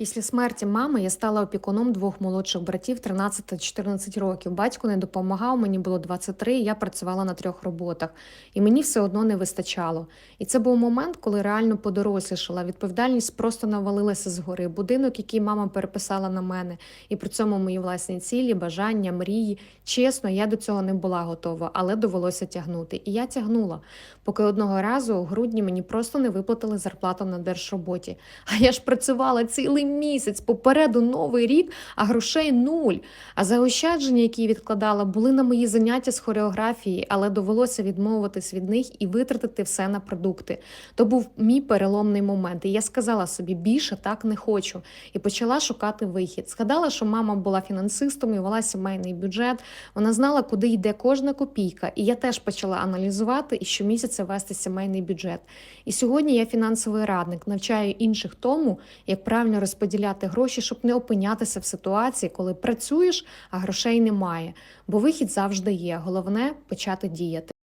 Після смерті мами я стала опікуном двох молодших братів 13 та 14 років. Батько не допомагав, мені було 23, і я працювала на трьох роботах. І мені все одно не вистачало. І це був момент, коли реально подорослішала. Відповідальність просто навалилася згори. Будинок, який мама переписала на мене, і при цьому мої власні цілі, бажання, мрії. Чесно, я до цього не була готова, але довелося тягнути. І я тягнула, поки одного разу у грудні мені просто не виплатили зарплату на держроботі. А я ж працювала цілий місяць, попереду новий рік, а грошей нуль. А заощадження, які відкладала, були на мої заняття з хореографії, але довелося відмовитись від них і витратити все на продукти. То був мій переломний момент. І я сказала собі, більше так не хочу. І почала шукати вихід. Згадала, що мама була фінансистом і вела сімейний бюджет. Вона знала, куди йде кожна копійка. І я теж почала аналізувати і щомісяця вести сімейний бюджет. І сьогодні я фінансовий радник, навчаю інших тому, як правильно розподіляти гроші, щоб не опинятися в ситуації, коли працюєш, а грошей немає. Бо вихід завжди є. Головне почати діяти.